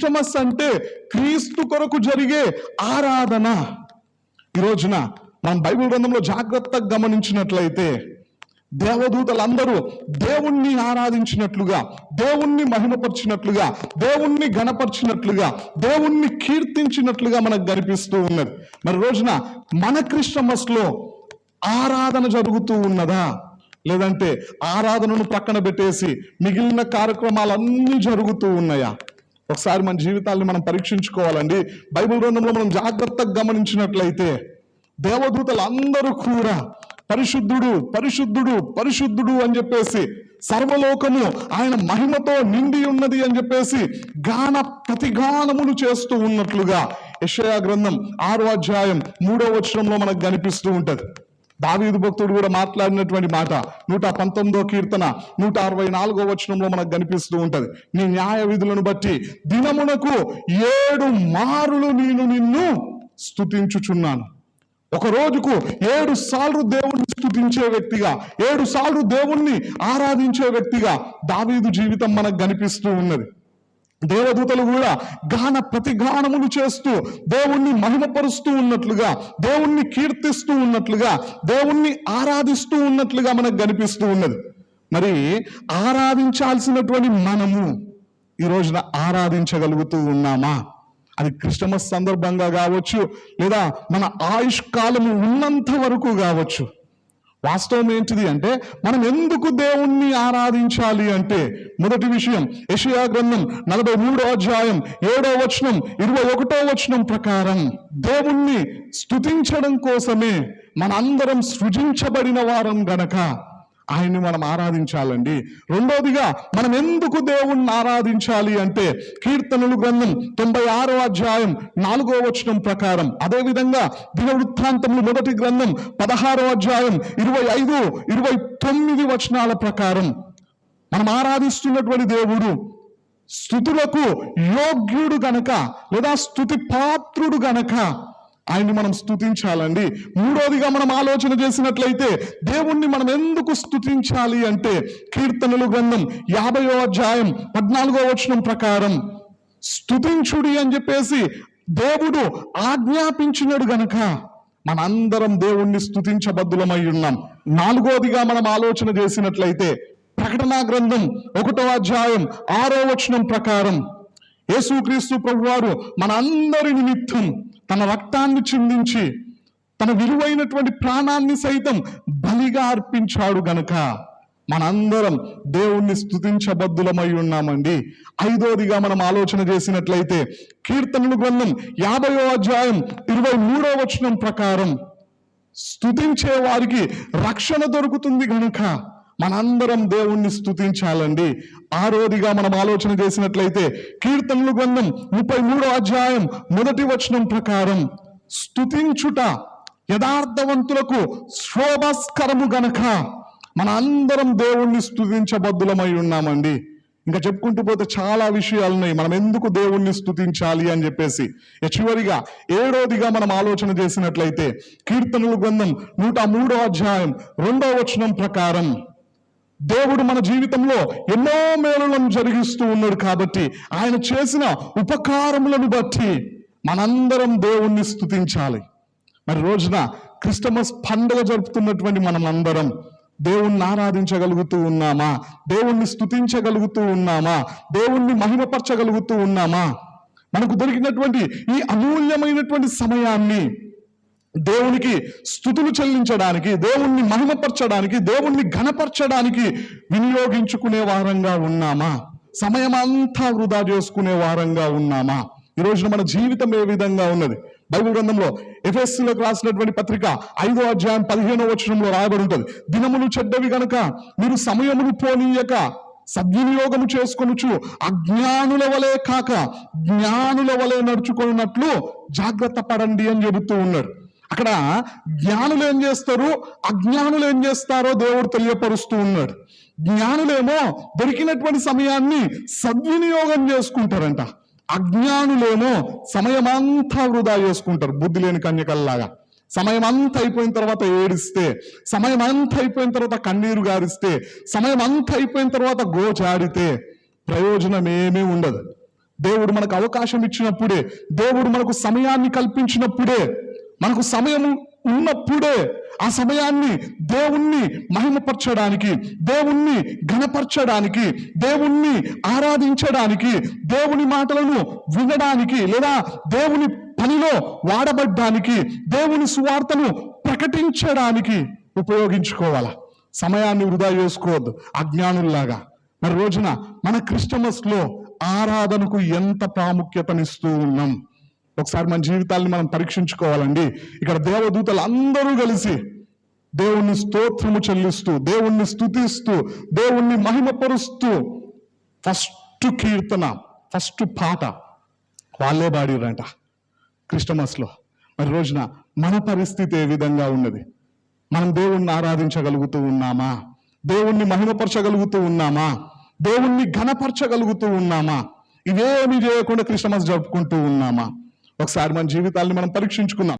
Christmas అంటే క్రీస్తు కొరకు జరిగే ఆరాధన. ఈ రోజున మనం బైబిల్ గ్రంథంలో జాగ్రత్తగా గమనించినట్లయితే దేవదూతలందరూ దేవుణ్ణి ఆరాధించినట్లుగా దేవుణ్ణి మహిమపరిచినట్లుగా దేవుణ్ణి గణపరిచినట్లుగా దేవుణ్ణి కీర్తించినట్లుగా మనకు కనిపిస్తూ ఉన్నది. మరి రోజున మన క్రిస్టమస్లో ఆరాధన జరుగుతూ ఉన్నదా? లేదంటే ఆరాధనను పక్కన పెట్టేసి మిగిలిన కార్యక్రమాలన్నీ జరుగుతూ ఉన్నాయా? ఒకసారి మన జీవితాలను మనం పరీక్షించుకోవాలండి. బైబిల్ గ్రంథంలో మనం జాగ్రత్తగా గమనించినట్లయితే దేవదూతలు అందరూ కూడా పరిశుద్ధుడు పరిశుద్ధుడు పరిశుద్ధుడు అని చెప్పేసి సర్వలోకము ఆయన మహిమతో నిండి ఉన్నది అని చెప్పేసి గాన ప్రతిగానములు చేస్తూ ఉన్నట్లుగా యషయా గ్రంథం ఆరో అధ్యాయం మూడో వచనంలో మనకు కనిపిస్తూ ఉంటది. దావీదు భక్తుడు కూడా మాట్లాడినటువంటి మాట నూట పంతొమ్మిదో కీర్తన నూట అరవై నాలుగో వచనంలో మనకు కనిపిస్తూ ఉంటది. నీ న్యాయ విధులను బట్టి దినమునకు ఏడు మారులు నేను నిన్ను స్తుతించుచున్నాను. ఒక రోజుకు ఏడు సార్లు దేవుణ్ణి స్థుతించే వ్యక్తిగా ఏడు సార్లు దేవుణ్ణి ఆరాధించే వ్యక్తిగా దావీదు జీవితం మనకు కనిపిస్తూ ఉన్నది. దేవదూతలు కూడా గాన ప్రతిగానములు చేస్తూ దేవుణ్ణి మహిమపరుస్తూ ఉన్నట్లుగా దేవుణ్ణి కీర్తిస్తూ ఉన్నట్లుగా దేవుణ్ణి ఆరాధిస్తూ ఉన్నట్లుగా మనకు కనిపిస్తూ ఉన్నది. మరి ఆరాధించాల్సినటువంటి మనము ఈ రోజున ఆరాధించగలుగుతూ ఉన్నామా? అది క్రిస్టమస్ సందర్భంగా కావచ్చు లేదా మన ఆయుష్ కాలము ఉన్నంత వరకు కావచ్చు. వాస్తవం ఏంటిది అంటే మనం ఎందుకు దేవుణ్ణి ఆరాధించాలి అంటే మొదటి విషయం యషియా గ్రంథం నలభై మూడో అధ్యాయం ఏడో వచనం ఇరవై ఒకటో వచనం ప్రకారం దేవుణ్ణి స్తుతించడం కోసమే మనందరం సృజించబడిన వారం గనక. ఆయన్ని మనం ఆరాధించాలండి. రెండోదిగా మనం ఎందుకు దేవుణ్ణి ఆరాధించాలి అంటే కీర్తనలు గ్రంథం తొంభై ఆరో అధ్యాయం నాలుగో వచనం ప్రకారం. అదేవిధంగా దినవృత్తాంతములు మొదటి గ్రంథం పదహారో అధ్యాయం ఇరవై ఐదు ఇరవై తొమ్మిది వచనాల ప్రకారం. మనం ఆరాధిస్తున్నటువంటి దేవుడు స్థుతులకు యోగ్యుడు గనక లేదా స్థుతి పాత్రుడు గనక ఆయన్ని మనం స్తుతించాలండి. మూడోదిగా మనం ఆలోచన చేసినట్లయితే దేవుణ్ణి మనం ఎందుకు స్తుతించాలి అంటే కీర్తనలు గ్రంథం యాభయో అధ్యాయం పద్నాలుగో వచనం ప్రకారం స్తుతించుడి అని చెప్పేసి దేవుడు ఆజ్ఞాపించినడు గనక మనందరం దేవుణ్ణి స్థుతించబద్దులమై ఉన్నాం. నాలుగోదిగా మనం ఆలోచన చేసినట్లయితే ప్రకటనా గ్రంథం ఒకటో అధ్యాయం ఆరో వచనం ప్రకారం యేసుక్రీస్తు ప్రభువారు మన అందరి నిమిత్తం తన రక్తాన్ని చిందించి తన విలువైనటువంటి ప్రాణాన్ని సైతం బలిగా అర్పించాడు గనక మనందరం దేవుణ్ణి స్తుతించబద్దులమై ఉన్నామండి. ఐదోదిగా మనం ఆలోచన చేసినట్లయితే కీర్తనలు గ్రంథం యాభయో అధ్యాయం ఇరవై మూడో వచనం ప్రకారం స్తుతించే వారికి రక్షణ దొరుకుతుంది గనుక మనందరం దేవుణ్ణి స్తుతించాలండి. ఆరోదిగా మనం ఆలోచన చేసినట్లయితే కీర్తనలు గ్రంథం ముప్పై మూడో అధ్యాయం మొదటి వచనం ప్రకారం స్థుతించుట యథార్థవంతులకు శోభస్కరము గనక మన అందరం దేవుణ్ణి స్థుతించబద్దులమై ఉన్నామండి. ఇంకా చెప్పుకుంటూ పోతే చాలా విషయాలు ఉన్నాయి మనం ఎందుకు దేవుణ్ణి స్థుతించాలి అని చెప్పేసి. చివరిగా ఏడోదిగా మనం ఆలోచన చేసినట్లయితే కీర్తనలు గ్రంథం నూట మూడో అధ్యాయం రెండో వచనం ప్రకారం దేవుడు మన జీవితంలో ఎన్నో మేలులను జరిగిస్తూ ఉన్నాడు కాబట్టి ఆయన చేసిన ఉపకారములను బట్టి మనందరం దేవుణ్ణి స్థుతించాలి మరి రోజున క్రిస్టమస్ పండుగ జరుపుతున్నటువంటి మనం అందరం దేవుణ్ణి ఆరాధించగలుగుతూ ఉన్నామా? దేవుణ్ణి స్థుతించగలుగుతూ ఉన్నామా? దేవుణ్ణి మహిమపరచగలుగుతూ ఉన్నామా? మనకు దొరికినటువంటి ఈ అమూల్యమైనటువంటి సమయాన్ని దేవునికి స్థుతులు చెల్లించడానికి దేవుణ్ణి మహిమపరచడానికి దేవుణ్ణి ఘనపరచడానికి వినియోగించుకునే వారంగా ఉన్నామా? సమయం అంతా వృధా చేసుకునే వారంగా ఉన్నామా? ఈ రోజున మన జీవితం ఏ విధంగా ఉన్నది? బైబిల్ గ్రంథంలో ఎఫ్ఎస్సీలకు రాసినటువంటి పత్రిక ఐదో అధ్యాయం పదిహేనో వచనంలో రాయబడి ఉంటుంది. దినములు చెడ్డవి గనుక మీరు సమయమును పోనీయక సద్వినియోగము చేసుకొనుచు అజ్ఞానుల వలె కాక జ్ఞానుల వలె నడుచుకున్నట్లు జాగ్రత్త పడండి అని చెబుతూ ఉన్నారు. అక్కడ జ్ఞానులు ఏం చేస్తారు? అజ్ఞానులు ఏం చేస్తారో దేవుడు తెలియపరుస్తూ ఉన్నాడు. జ్ఞానులేమో దొరికినటువంటి సమయాన్ని సద్వినియోగం చేసుకుంటారంట. అజ్ఞానులేమో సమయం అంతా వృధా చేసుకుంటారు బుద్ధి లేని కన్యకల్లాగా. సమయం అంతా అయిపోయిన తర్వాత ఏడిస్తే సమయం అంతా అయిపోయిన తర్వాత కన్నీరు గారిస్తే సమయం అంతా అయిపోయిన తర్వాత గోచాడితే ప్రయోజనం ఏమీ ఉండదు. దేవుడు మనకు అవకాశం ఇచ్చినప్పుడే దేవుడు మనకు సమయాన్ని కల్పించినప్పుడే మనకు సమయం ఉన్నప్పుడే ఆ సమయాన్ని దేవుణ్ణి మహిమపరచడానికి దేవుణ్ణి ఘనపరచడానికి దేవుణ్ణి ఆరాధించడానికి దేవుని మాటలను వినడానికి లేదా దేవుని పనిలో వాడబడ్డానికి దేవుని సువార్తను ప్రకటించడానికి ఉపయోగించుకోవాలా? సమయాన్ని వృధా చేసుకోవద్దు అజ్ఞానుల్లాగా. మరి రోజున మన క్రిస్టమస్లో ఆరాధనకు ఎంత ప్రాముఖ్యతనిస్తూ ఉన్నాం? ఒకసారి మన జీవితాల్ని మనం పరీక్షించుకోవాలండి. ఇక్కడ దేవదూతలు అందరూ కలిసి దేవుణ్ణి స్తోత్రము చెల్లిస్తూ దేవుణ్ణి స్థుతిస్తూ దేవుణ్ణి మహిమపరుస్తూ ఫస్ట్ కీర్తన ఫస్ట్ పాట వాళ్ళే పాడిరంట క్రిస్టమస్లో. మరి రోజున మన పరిస్థితి ఏ విధంగా ఉన్నది? మనం దేవుణ్ణి ఆరాధించగలుగుతూ ఉన్నామా? దేవుణ్ణి మహిమపరచగలుగుతూ ఉన్నామా? దేవుణ్ణి ఘనపరచగలుగుతూ ఉన్నామా? ఇవేమి చేయకుండా క్రిస్టమస్ జరుపుకుంటూ ఉన్నామా? ఒకసారి మన జీవితాల్ని మనం పరీక్షించుకుందాం.